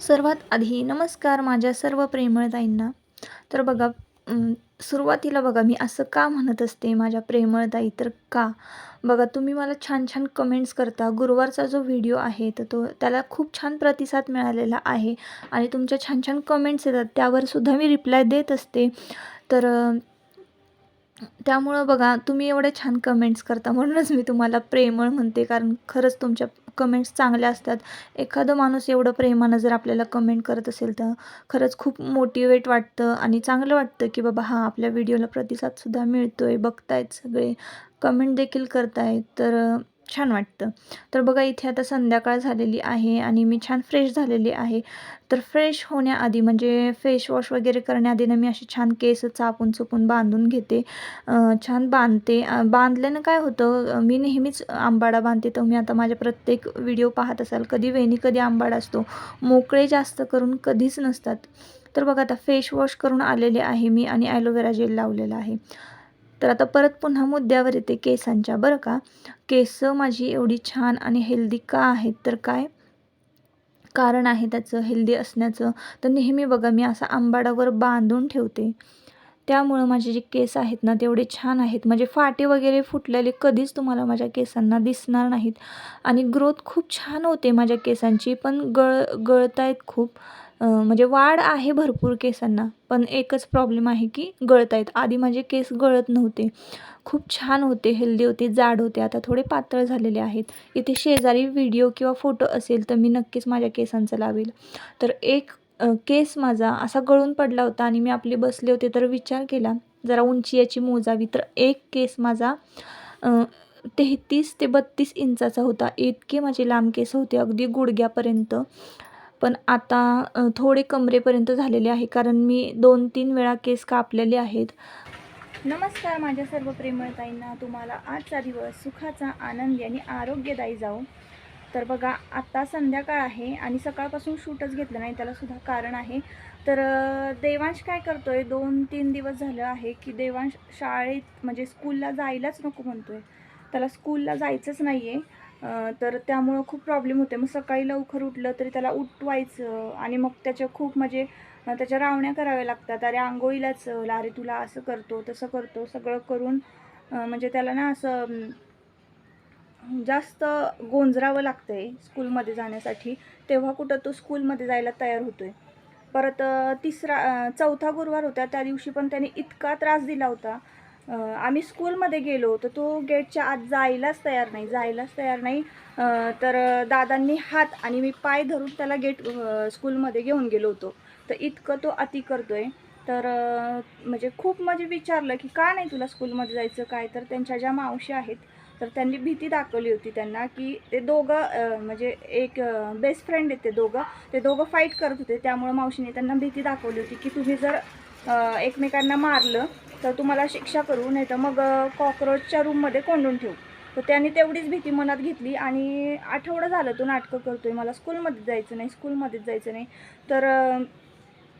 सर्वात आधी नमस्कार माझ्या सर्व प्रेमळताईंना. तर बघा सुरुवातीला बघा मी असं का म्हणत असते माझ्या प्रेमळताई तर का? बघा तुम्ही मला छान छान कमेंट्स करता. गुरुवारचा जो व्हिडिओ आहे तर तो त्याला खूप छान प्रतिसाद मिळालेला आहे आणि तुमच्या छान छान कमेंट्स येतात. त्यावरसुद्धा मी रिप्लाय देत असते. तर त्यामुळं बघा तुम्ही एवढे छान कमेंट्स करता म्हणूनच मी तुम्हाला प्रेमळ म्हणते. कारण खरंच तुमच्या कमेंट्स चांगल्या असतात. एखादं माणूस एवढं प्रेमानं जर आपल्याला कमेंट करत असेल तर खरंच खूप मोटिवेट वाटतं आणि चांगलं वाटतं की बाबा हां आपल्या व्हिडिओला प्रतिसादसुद्धा मिळतो आहे बघतायत सगळे. कमेंट देखील करतायत. तर छान वाटतं. तर बघा इथे आता संध्याकाळ झालेली आहे आणि मी छान फ्रेश झालेली आहे. तर फ्रेश होण्याआधी म्हणजे फेशवॉश वगैरे करण्याआधी ना मी असे छान केस चापून चुपून बांधून घेते. छान बांधते. बांधल्यानं काय होतं मी नेहमीच आंबाडा बांधते. तर मी आता माझ्या प्रत्येक व्हिडिओ पाहत असाल कधी वेणी कधी आंबाडा असतो. मोकळे जास्त करून कधीच नसतात. तर बघा आता फेशवॉश करून आलेले आहे मी आणि ॲलोवेरा जेल लावलेला आहे. तर आता परत पुन्हा मुद्द्यावर येते केसांच्या. बरं का? केस माझी एवढी छान आणि हेल्दी का आहेत? तर काय? कारण आहे त्याचं हेल्दी असण्याचं. तर नेहमी बघा मी असा आंबाडावर बांधून ठेवते. त्यामुळं माझे जे केस आहेत ना तेवढे छान आहेत. म्हणजे फाटे वगैरे फुटलेले कधीच तुम्हाला माझ्या केसांना दिसणार नाहीत. आणि ग्रोथ खूप छान होते माझ्या केसांची पण गळ गळत आहेत खूप. म्हणजे वाढ आहे भरपूर केसांना पण एकच प्रॉब्लेम आहे की गळत आहेत आधी माझे केस गळत नव्हते. खूप छान होते हेल्दी होते जाड होते. आता थोडे पातळ झालेले आहेत. इथे शेजारी व्हिडिओ किंवा फोटो असेल तर मी नक्कीच माझ्या केसांचं लावेल. तर एक केस माझा असा गळून पडला होता आणि मी आपले बसले होते तर विचार केला जरा उंची याची मोजावी. तर एक केस माझा तेहतीस ते बत्तीस इंचाचा होता. इतके माझे लांब केस होते अगदी गुडघ्यापर्यंत. पण आता थोडे कमरेपर्यंत झालेले आहे कारण मी दोन तीन वेळा केस कापलेले आहेत. नमस्कार माझ्या सर्व प्रेमळताईंना. तुम्हाला आजचा दिवस सुखाचा आनंदी आणि आरोग्यदायी जाऊ तर बघा आत्ता संध्याकाळ आहे आणि सकाळपासून शूटच घेतलं नाही त्यालासुद्धा कारण आहे. तर देवांश काय करतो आहे दोन तीन दिवस झालं आहे की देवांश शाळेत म्हणजे स्कूलला जायलाच नको म्हणतो आहे त्याला स्कूलला जायचंच नाही आहे तर त्यामुळं खूप प्रॉब्लेम होते मग सकाळी लवकर उठलं तरी त्याला उठवायचं आणि मग त्याच्या खूप म्हणजे त्याच्या रावण्या कराव्या लागतात. अरे आंघोळीलाच चल अरे तुला असं करतो तसं करतो सगळं करून म्हणजे त्याला ना असं जास्त गोंजरावं लागतं आहे स्कूलमध्ये जाण्यासाठी. तेव्हा कुठं तो स्कूलमध्ये जायला तयार होतो आहे परत तिसरा चौथा गुरुवार होता. त्या दिवशी पण त्याने इतका त्रास दिला होता. आम्ही स्कूलमध्ये गेलो तर तो गेटच्या आत जायलाच तयार नाही जायलाच तयार नाही. तर दादांनी हात आणि मी पाय धरून त्याला गेट स्कूलमध्ये घेऊन गेलो होतो. तर इतकं तो अति करतोय. तर म्हणजे खूप म्हणजे विचारलं की का नाही तुला स्कूलमध्ये जायचं? काय? तर त्यांच्या ज्या मावशी आहेत तर त्यांनी भीती दाखवली होती त्यांना की ते दोघं म्हणजे एक बेस्ट फ्रेंड आहेत ते दोघं. ते दोघं फाईट करत होते. त्यामुळं मावशीने त्यांना भीती दाखवली होती की तुम्ही जर एकमेकांना मारलं तर तुम्हाला शिक्षा करू नाही तर मग कॉक्रोचच्या रूममध्ये कोंडून ठेवू. तर त्यांनी तेवढीच भीती मनात घेतली आणि आठवडं झालं तो नाटकं करतोय. मला स्कूलमध्ये जायचं नाही स्कूलमध्येच जायचं नाही. तर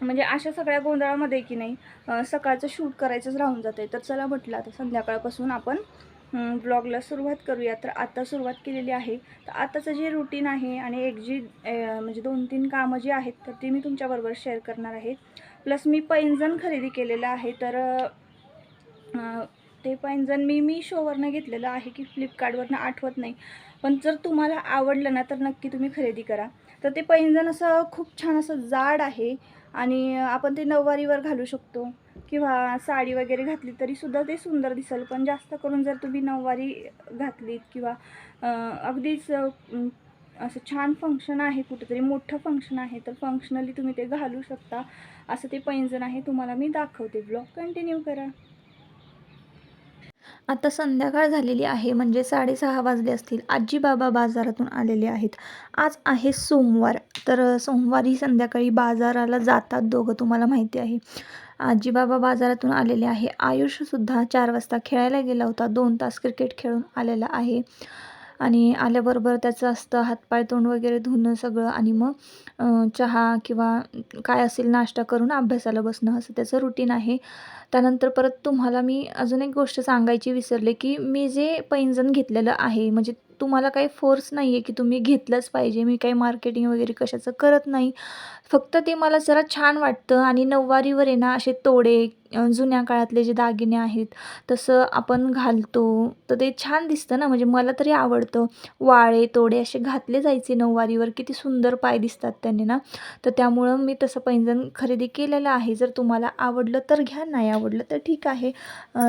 म्हणजे अशा सगळ्या गोंधळामध्ये की नाही सकाळचं शूट करायचंच राहून जातं आहे तर चला म्हटलं आता संध्याकाळपासून आपण ब्लॉगला सुरुवात करूया. तर आता सुरुवात केलेली आहे. तर आत्ताचं जे रुटीन आहे आणि एक जी म्हणजे दोन तीन कामं जी आहेत तर ती मी तुमच्याबरोबर शेअर करणार आहे. प्लस मी पैंजण खरेदी केलेलं आहे. तर ते पैंजण मी मी शोवरनं घेतलेलं आहे की फ्लिपकार्टवरनं आठवत नाही. पण जर तुम्हाला आवडलं ना तर नक्की तुम्ही खरेदी करा. तर ते पैंजण असं खूप छान असं जाड आहे आणि आपण ते नऊवारीवर घालू शकतो. किंवा साडी वगैरे घातली तरीसुद्धा ते सुंदर दिसेल. पण जास्त करून जर तुम्ही नऊवारी घातलीत किंवा अगदीच असं छान फंक्शन आहे कुठेतरी मोठं फंक्शन आहे तर फंक्शनली तुम्ही ते घालू शकता. असं ते पैंजण आहे तुम्हाला मी दाखवते. ब्लॉग कंटिन्यू करा. आता संध्याकाळ झालेली आहे म्हणजे साडेसहा वाजले असतील. आजी बाबा बाजारातून आलेले आहेत. आज आहे सोमवार तर सोमवारी संध्याकाळी बाजाराला जातात दोघं तुम्हाला माहिती आहे. आजी बाबा बाजारातून आलेले आहे. आयुषसुद्धा चार वाजता खेळायला गेला होता. दोन तास क्रिकेट खेळून आलेला आहे. आणि आल्याबरोबर त्याचं असतं हातपाय तोंड वगैरे धुणं सगळं आणि मग चहा किंवा काय असेल नाश्ता करून अभ्यासाला बसणं असं त्याचं रुटीन आहे. त्यानंतर परत तुम्हाला मी अजून एक गोष्ट सांगायची विसरले की मी जे पैंजण घेतलेलं आहे म्हणजे तुम्हाला काही फोर्स नाही आहे की तुम्ही घेतलंच पाहिजे मी काही मार्केटिंग वगैरे कशाचं करत नाही. फक्त ते मला जरा छान वाटतं आणि नऊवारीवर आहे ना असे तोडे जुन्या काळातले जे दागिने आहेत तसं आपण घालतो. तर ते छान दिसतं ना. म्हणजे मला तरी आवडतं. वाळे तोडे असे घातले जायचे नऊवारीवर. किती सुंदर पाय दिसतात त्यांनी ना. तर त्यामुळं मी तसं पैंजण खरेदी केलेलं आहे. जर तुम्हाला आवडलं तर घ्या. नाही आवडलं तर ठीक आहे.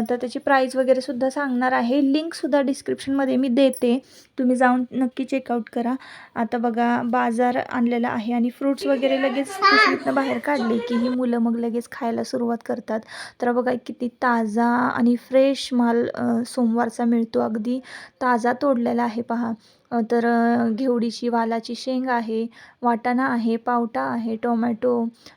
तर त्याची प्राईज वगैरेसुद्धा सांगणार आहे. लिंकसुद्धा डिस्क्रिप्शनमध्ये मी देते. तुम्ही जाऊन नक्की चेकआउट करा. आता बघा बाजार आणलेला आहे आणि फ्रूट्स वगैरे लगेच पिशवीतनं बाहेर काढले की ही मुलं मग लगेच खायला सुरुवात करतात. तर बघा किती ताजा आणि फ्रेश माल सोमवारचा मिळतो. अगदी ताजा तोडलेला आहे पहा. तर घेवडीची वालाची शेंग आहे वाटाणा आहे पावटा आहे टोमॅटो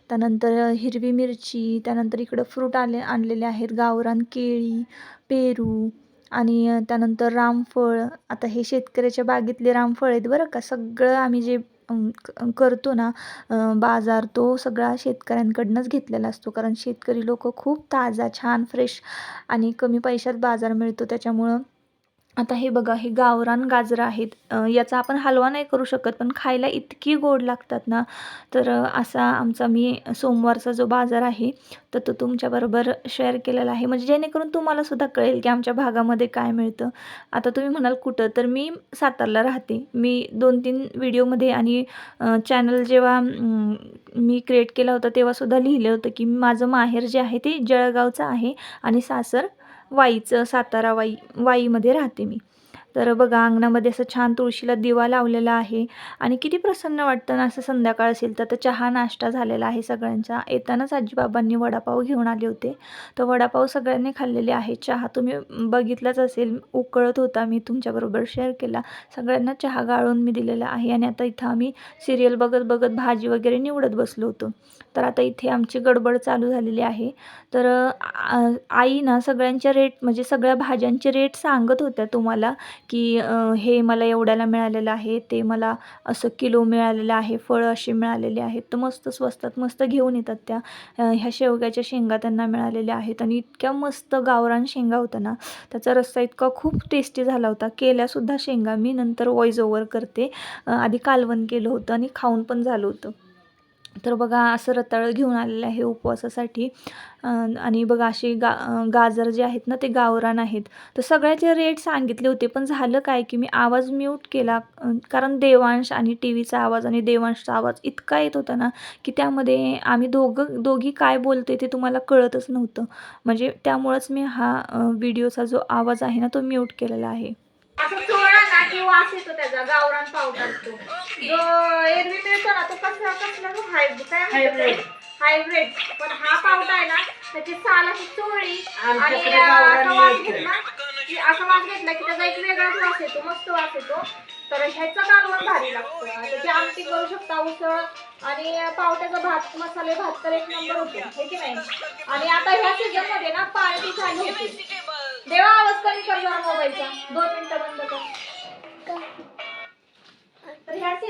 त्यानंतर हिरवी मिरची त्यानंतर इकडं फ्रूट आले आणलेले आहेत. गावरान केळी पेरू आणि त्यानंतर रामफळ. आता हे शेतकऱ्याच्या बागेतले रामफळ आहेत बरं का? सगळं आम्ही जे करतो ना बाजार तो सगळा शेतकऱ्यांकडनंच घेतलेला असतो. कारण शेतकरी लोक खूप ताजा छान फ्रेश आणि कमी पैशात बाजार मिळतो. त्याच्यामुळं आता हे बघा हे गावरान गाजरं आहेत. याचा आपण हलवा नाही करू शकत पण खायला इतकी गोड लागतात ना. तर असा आमचा मी सोमवारचा जो बाजार आहे तर तो तुमच्याबरोबर शेअर केलेला आहे. म्हणजे जेणेकरून तुम्हालासुद्धा कळेल की आमच्या भागामध्ये काय मिळतं. आता तुम्ही म्हणाल कुठं तर मी सातारला राहते. मी दोन तीन व्हिडिओमध्ये आणि चॅनल जेव्हा मी क्रिएट केला होता तेव्हासुद्धा लिहिलं होतं की माझं माहेर जे आहे ते जळगावचं आहे आणि सासर वाईचं सातारा वाई वाईमध्ये राहते मी. तर बघा अंगणामध्ये असं छान तुळशीला दिवा लावलेला आहे. आणि किती प्रसन्न वाटतं ना असं संध्याकाळ असेल तर चहा नाश्ता झालेला आहे सगळ्यांचा. येतानाच आजीबाबांनी वडापाव घेऊन आले होते. तर वडापाव सगळ्यांनी खाल्लेले आहे चहा तुम्ही बघितलाच असेल उकळत होता मी तुमच्याबरोबर शेअर केला. सगळ्यांना चहा गाळून मी दिलेला आहे. आणि आता इथं आम्ही सिरियल बघत बघत भाजी वगैरे निवडत बसलो होतो. तर आता इथे आमची गडबड चालू झालेली आहे. तर आई ना सगळ्यांच्या रेट म्हणजे सगळ्या भाज्यांचे रेट सांगत होत्या तुम्हाला की हे मला एवढ्याला मिळालेलं आहे ते मला असं किलो मिळालेलं आहे फळं अशी मिळालेली आहेत. तर मस्त स्वस्तात मस्त घेऊन येतात त्या ह्या शेवग्याच्या शेंगा त्यांना मिळालेल्या आहेत. आणि इतक्या मस्त गावरान शेंगा होत्या ना त्याचा रस्सा इतका खूप टेस्टी झाला होता. केल्यासुद्धा शेंगा मी नंतर वॉईज ओव्हर करते. आधी कालवण केलं होतं आणि खाऊन पण झालं होतं. तर बघा असं रताळं घेऊन आलेलं आहे उपवासासाठी. आणि बघा असे गा गाजर जे आहेत ना ते गावरान आहेत. तर सगळ्याचे रेट सांगितले होते पण झालं काय की मी आवाज म्यूट केला. कारण देवांश आणि टी व्हीचा आवाज आणि देवांशचा आवाज इतका येत होता ना की त्यामध्ये आम्ही दोघं दोघी काय बोलते ते तुम्हाला कळतच नव्हतं. म्हणजे त्यामुळंच मी हा व्हिडिओचा जो आवाज आहे ना तो म्यूट केलेला आहे. वास येतो त्याचा गावरान पावडर तो जो एरवी मिळतो ना तो कसला कसला तो हायब्रिड काय हायब्रिड हायब्रिड पण हा पावडर आहे ना त्याची साल अशी चोळली आणि आमच्याकडे अं, गावरान असा वास मिळतं. घेतला की असा वास घेतला की त्याचा एक वेगळाच वास येतो मस्त वास येतो. तर ह्याचं कालवण भारी लागतं. त्याची आमटी करू शकता उसळ आणि पावट्याचा भात मसाले भात तर एक नंबर होतो. हे की नाही? आणि आता ह्या सीझनमध्ये ना पार्टी चालू होती. देवा आवाज कमी कर जरा मोबाईलचा. दोन मिनिटं बंद कर.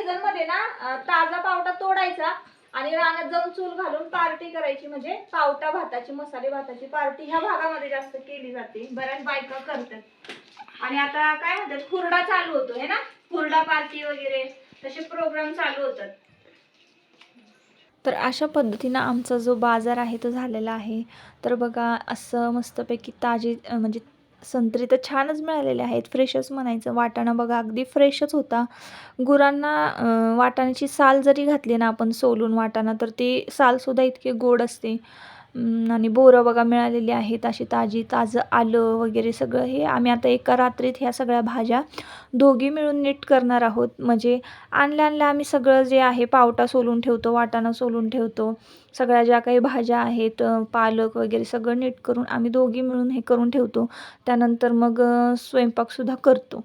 सीझनमध्ये ना ताजा पावटा तोडायचा आणि रानात जाऊन चूल घालून पार्टी करायची. म्हणजे पावटा भाताची मसाले भाताची पार्टी ह्या भागामध्ये जास्त केली जाते. बऱ्याच बायका करतात. आणि आता काय म्हणतात हुरडा चालू होतो हे ना? हुरडा पार्टी वगैरे तसे प्रोग्राम चालू होतात. तर अशा पद्धतीनं आमचा जो बाजार आहे तो झालेला आहे. तर बघा असं मस्तपैकी ताजे म्हणजे संत्री तर छानच मिळालेले आहेत. फ्रेशच म्हणायचं वाटाणा बघा अगदी फ्रेशच होता. गुरांना वाटाण्याची साल जरी घातली ना आपण सोलून वाटाणा तर ती सालसुद्धा इतकी गोड असते. आणि बोरं बघा मिळालेली आहेत अशी ताजी ताजं आलं वगैरे सगळं हे आम्ही आता एका रात्रीत ह्या सगळ्या भाज्या दोघी मिळून नीट करणार आहोत. म्हणजे आणल्या आणल्या आम्ही सगळं जे आहे पावटा सोलून ठेवतो वाटाणा सोलून ठेवतो. सगळ्या ज्या काही भाज्या आहेत पालक वगैरे सगळं नीट करून आम्ही दोघी मिळून हे करून ठेवतो. त्यानंतर मग स्वयंपाकसुद्धा करतो.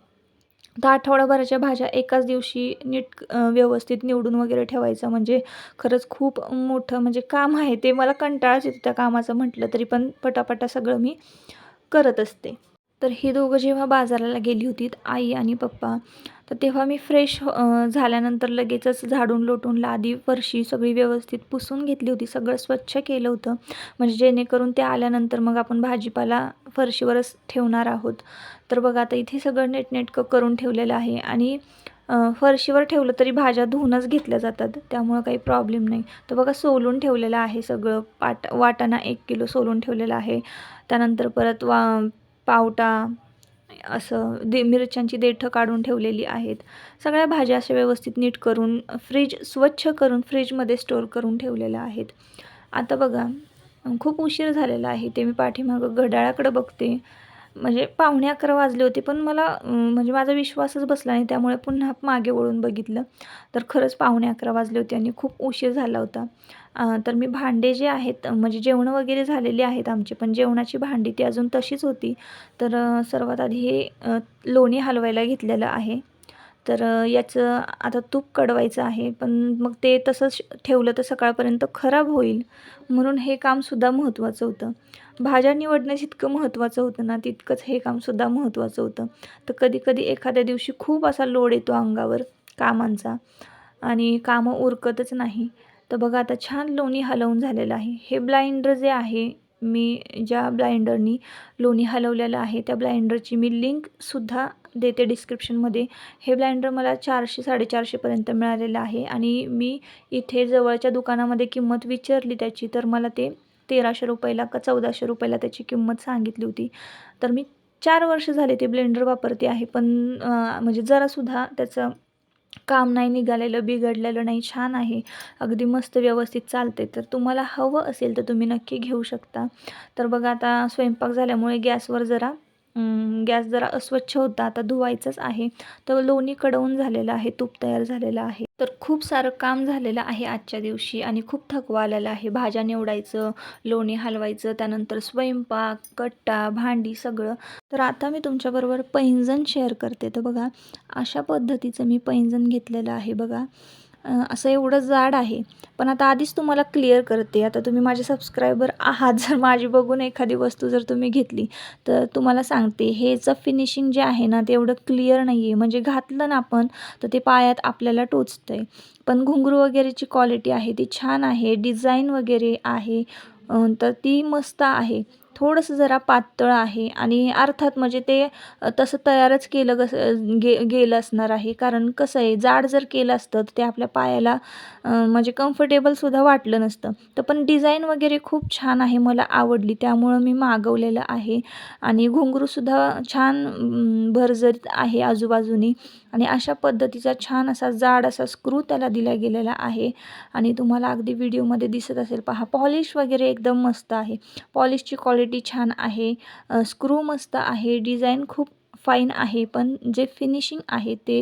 तर आठवडाभराच्या भाज्या एकाच दिवशी नीट व्यवस्थित निवडून वगैरे ठेवायचं म्हणजे खरंच खूप मोठं म्हणजे काम आहे ते मला कंटाळाच येतो त्या कामाचं म्हटलं तरी पण पटापटा सगळं मी करत असते. तर ही दोघं जेव्हा बाजाराला गेली होती आई आणि पप्पा तर तेव्हा मी फ्रेश झाल्यानंतर लगेचच झाडून लोटून लादी फरशी सगळी व्यवस्थित पुसून घेतली होती. सगळं स्वच्छ केलं होतं. म्हणजे जेणेकरून ते आल्यानंतर मग आपण भाजीपाला फरशीवरच ठेवणार आहोत. तर बघा आता इथे सगळं नीटनेटकं करून ठेवलेलं आहे आणि फरशीवर ठेवलं तरी भाज्या धुवूनच घेतल्या जातात. त्यामुळं काही प्रॉब्लेम नाही. तर बघा सोलून ठेवलेलं आहे सगळं. पाट वाटाणा एक किलो सोलून ठेवलेलं आहे. त्यानंतर परत वा पावटा असं दे मिरच्यांची देठं काढून ठेवलेली आहेत. सगळ्या भाज्या अशा व्यवस्थित नीट करून फ्रीज स्वच्छ करून फ्रीजमध्ये स्टोअर करून ठेवलेल्या आहेत. आता बघा खूप उशीर झालेला आहे. ते मी पाठीमागं घड्याळाकडं बघते. म्हणजे पावणे अकरा वाजले होते पण मला म्हणजे माझा विश्वासच बसला नाही. त्यामुळे पुन्हा मागे वळून बघितलं. तर खरंच पावणे अकरा वाजले होते आणि खूप उशीर झाला होता. तर मी भांडे जे आहेत म्हणजे जेवणं वगैरे झालेली आहेत आमची पण जेवणाची भांडी ती अजून तशीच होती. तर सर्वात आधी हे लोणी हलवायला घेतलेलं आहे. तर याचं आता तूप कडवायचं आहे पण मग ते तसंच ठेवलं तर सकाळपर्यंत खराब होईल. म्हणून हे कामसुद्धा महत्त्वाचं होतं. भाज्या निवडणं जितकं महत्त्वाचं होतं ना तितकंच हे कामसुद्धा महत्त्वाचं होतं. तर कधीकधी एखाद्या दिवशी खूप असा लोड येतो अंगावर कामांचा आणि कामं उरकतच नाही. तर बघा आता छान लोणी हलवून झालेलं आहे. हे ब्लाइंडर जे आहे मी ज्या ब्लाइंडरनी लोणी हलवलेलं आहे त्या ब्लाइंडरची मी लिंकसुद्धा देते डिस्क्रिप्शनमध्ये. हे ब्लाइंडर मला चारशे साडेचारशेपर्यंत मिळालेलं आहे आणि मी इथे जवळच्या दुकानामध्ये किंमत विचारली त्याची तर मला ते तेराशे रुपयाला का चौदाशे रुपयाला त्याची किंमत सांगितली होती. तर मी चार वर्ष झाले ते ब्लेंडर वापरते आहे पण म्हणजे जरासुद्धा त्याचं काम नाही निघालेलं बिघडलेलं नाही छान आहे. अगदी मस्त व्यवस्थित चालते तर तुम्हाला हवं असेल तर तुम्ही नक्की घेऊ शकता. तर बघा आता स्वयंपाक झाल्यामुळे गॅसवर जरा गॅस जरा अस्वच्छ होता. आता धुवायचंच आहे. तर लोणी कडवून झालेलं आहे. तूप तयार झालेलं आहे. तर खूप सारं काम झालेलं आहे आजच्या दिवशी आणि खूप थकवा आलेला आहे. भाज्या निवडायचं लोणी हलवायचं त्यानंतर स्वयंपाक कट्टा भांडी सगळं. तर आता मी तुमच्याबरोबर पैंजण शेअर करते. तर बघा अशा पद्धतीचं मी पैंजण घेतलेलं आहे बघा. असं एवढं जाड आहे. पण आता आधीच तुम्हाला क्लिअर करते. आता तुम्ही माझे सबस्क्रायबर आहात. जर माझी बघून एखादी वस्तू जर तुम्ही घेतली तर तुम्हाला सांगते हेचं फिनिशिंग जे आहे ना ते एवढं क्लिअर नाही आहे म्हणजे घातलं ना आपण तर ते पायात आपल्याला टोचतं आहे पण घुंगरू वगैरेची क्वालिटी आहे ती छान आहे. डिझाईन वगैरे आहे. तर ती मस्त आहे. थोडंसं जरा पातळ आहे आणि अर्थात म्हणजे ते तसं तयारच केलं कसं गे गेलं असणार आहे. कारण कसं आहे जाड जर केलं असतं तर ते आपल्या पायाला म्हणजे कम्फर्टेबलसुद्धा वाटलं नसतं. तर पण डिझाईन वगैरे खूप छान आहे मला आवडली. त्यामुळं मी मागवलेलं आहे. आणि घुंगरूसुद्धा छान भरझरीत भरजरीत आहे आजूबाजूनी. आणि अशा पद्धतीचा छान असा जाड असा स्क्रू त्याला दिला गेलेला आहे. आणि तुम्हाला अगदी व्हिडिओमध्ये दिसत असेल पहा पॉलिश वगैरे एकदम मस्त आहे. पॉलिशची क्वालिटी छान आहे स्क्रू मस्त आहे डिझाईन खूप फाईन आहे पण जे फिनिशिंग आहे ते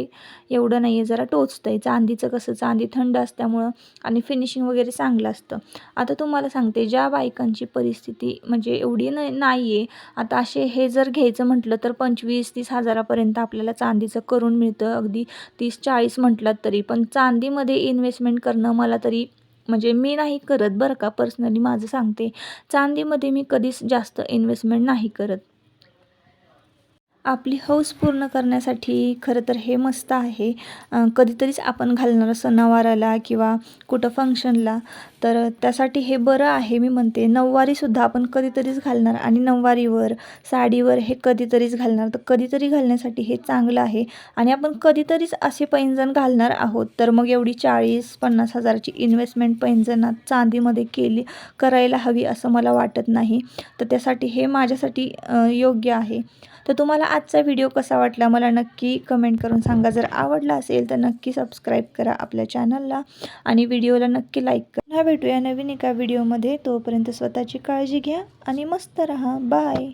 एवढं नाही आहे जरा टोचतं आहे चांदीचं कसं चांदी थंड असल्यामुळं आणि फिनिशिंग वगैरे चांगलं असतं. आता तुम्हाला सांगते ज्या बायकांची परिस्थिती म्हणजे एवढी न नाही आहे आता असे हे जर घ्यायचं म्हटलं तर पंचवीस तीस हजारापर्यंत आपल्याला चांदीचं करून मिळतं. अगदी तीस चाळीस म्हटलं तरी. पण चांदीमध्ये इन्व्हेस्टमेंट करणं मला तरी म्हणजे मी नाही करत बरं का? पर्सनली माझं सांगते. चांदीमध्ये मी कधीच जास्त इन्व्हेस्टमेंट नाही करत. आपली हौस पूर्ण करण्यासाठी खरं तर हे मस्त आहे. कधीतरीच आपण घालणार सणावाराला किंवा कुठं फंक्शनला तर त्यासाठी हे बरं आहे मी म्हणते. नऊवारीसुद्धा आपण कधीतरीच घालणार आणि नऊवारीवर साडीवर हे कधीतरीच घालणार. तर कधीतरी घालण्यासाठी हे चांगलं आहे. आणि आपण कधीतरीच असे पैंजण घालणार आहोत. तर मग एवढी चाळीस पन्नास हजाराची इन्व्हेस्टमेंट पैंजणात चांदीमध्ये केली करायला हवी असं मला वाटत नाही. तर त्यासाठी हे माझ्यासाठी योग्य आहे. तर तुम्हाला आजचा व्हिडिओ कसा वाटला मला नक्की कमेंट करून सांगा. जर आवडला असेल तर नक्की सबस्क्राईब करा आपल्या चॅनलला आणि व्हिडिओला नक्की लाईक करा. पुन्हा भेटूया नवीन एका व्हिडिओमध्ये तोपर्यंत स्वतःची काळजी घ्या आणि मस्त रहा. बाय